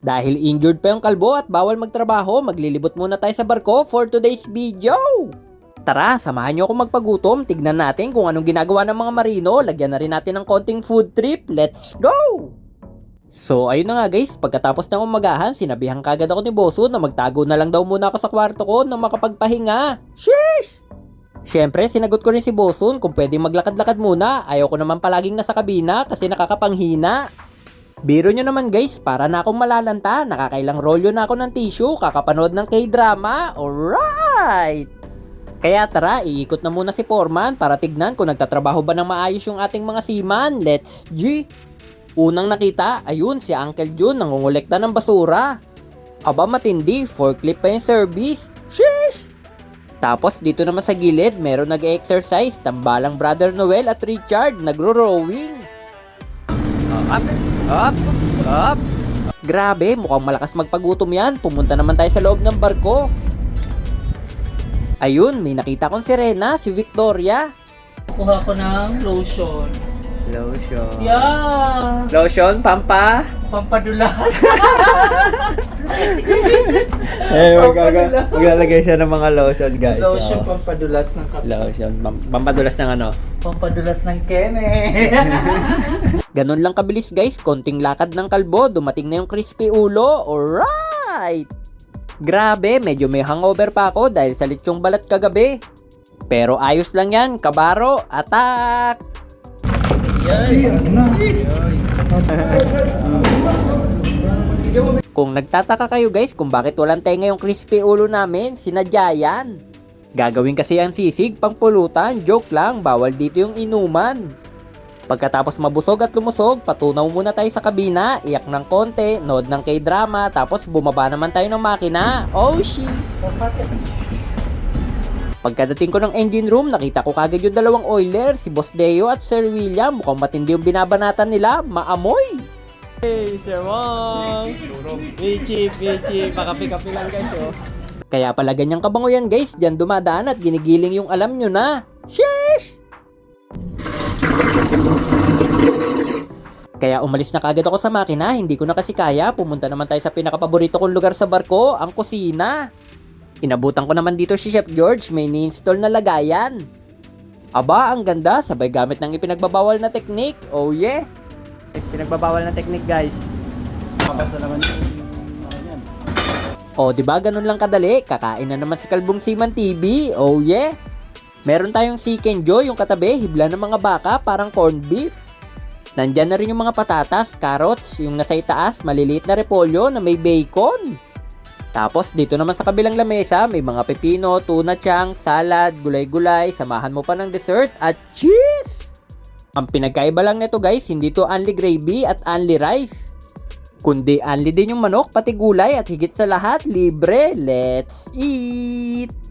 Dahil injured pa yung kalbo at bawal magtrabaho, maglilibot muna tayo sa barko for today's video! Tara, samahan nyo ako magpagutom, tignan natin kung anong ginagawa ng mga marino, lagyan na rin natin ng konting food trip, let's go! So ayun na nga guys, pagkatapos ng umagahan, sinabihan kagad ako ni Boso na magtago na lang daw muna ako sa kwarto ko na makapagpahinga. Sheesh! Siyempre, sinagot ko rin si Bosun kung pwede maglakad-lakad muna. Ayaw ko naman palaging nasa kabina kasi nakakapanghina. Biro nyo naman guys, para na akong malalanta. Nakakailang rolyo na ako ng tissue, kakapanood ng K-drama. Alright! Kaya tara, iikot na muna si Foreman para tignan kung nagtatrabaho ba ng maayos yung ating mga seaman. Let's G! Unang nakita, ayun, si Uncle Jun nangungulekta ng basura. Aba matindi, forklift pa yung service. Sheesh! Tapos dito naman sa gilid, meron nag-exercise, tambalang Brother Noel at Richard nagro-rowing. Up, up, up. Grabe, mukhang malakas magpagutom yan. Pumunta naman tayo sa loob ng barko. Ayun, may nakita kong sirena, si Victoria. Kuha ko ng lotion. Lotion. Yeah! Lotion, pampa. Pampadulas. Eh, maglalagay siya ng mga lotion, guys. lotion pampadulas ng kape. Lotion. Pampadulas ng ano? Pampadulas ng keme. Ganun lang kabilis guys, konting lakad ng kalbo, dumating na yung crispy ulo. Alright! Grabe, medyo may hangover pa ako dahil sa lechong balat kagabi. Pero ayos lang yan, kabaro, attack! Kung nagtataka kayo guys kung bakit walang tenga yung crispy ulo namin, sinadya yan. Gagawin kasi ang sisig pang pulutan, joke lang, bawal dito yung inuman. Pagkatapos mabusog at lumusog, patunaw muna tayo sa kabina, iyak ng konti, nood ng k-drama, tapos bumaba naman tayo ng makina. Oh shit! Pagkadating ko ng engine room, nakita ko kagad yung dalawang oiler, si Boss Deo at Sir William. Mukhang matindi yung binabanatan nila, maamoy! Hey, Sir Wong! Michi, Michi, pakapi-kapi lang oh. Kaya pala ganyang kabango yan guys, dyan dumadaan at ginigiling yung alam nyo na. Sheesh! Kaya umalis na kagad ako sa makina, hindi ko na kasi kaya, pumunta naman tayo sa pinakapaborito kong lugar sa barko, ang kusina. Inabutan ko naman dito si Chef George, may ni-install na lagayan. Aba, ang ganda, sabay gamit ng ipinagbabawal na teknik, oh yeah. Pinagbabawal na teknik guys. O, di ba ganun lang kadali? Kakain na naman si Kalbong Siman TV. Oh yeah. Meron tayong chicken joy yung katabi, hibla ng mga baka, parang corned beef. Nandyan na rin yung mga patatas, carrots, yung nasa itaas, maliliit na repolyo na may bacon. Tapos dito naman sa kabilang lamesa, may mga pepino, tuna chang, salad, gulay-gulay, samahan mo pa ng dessert at cheese! Ang pinagkaiba lang nito guys, hindi to only gravy at only rice. Kundi only din yung manok, pati gulay at higit sa lahat, libre. Let's eat!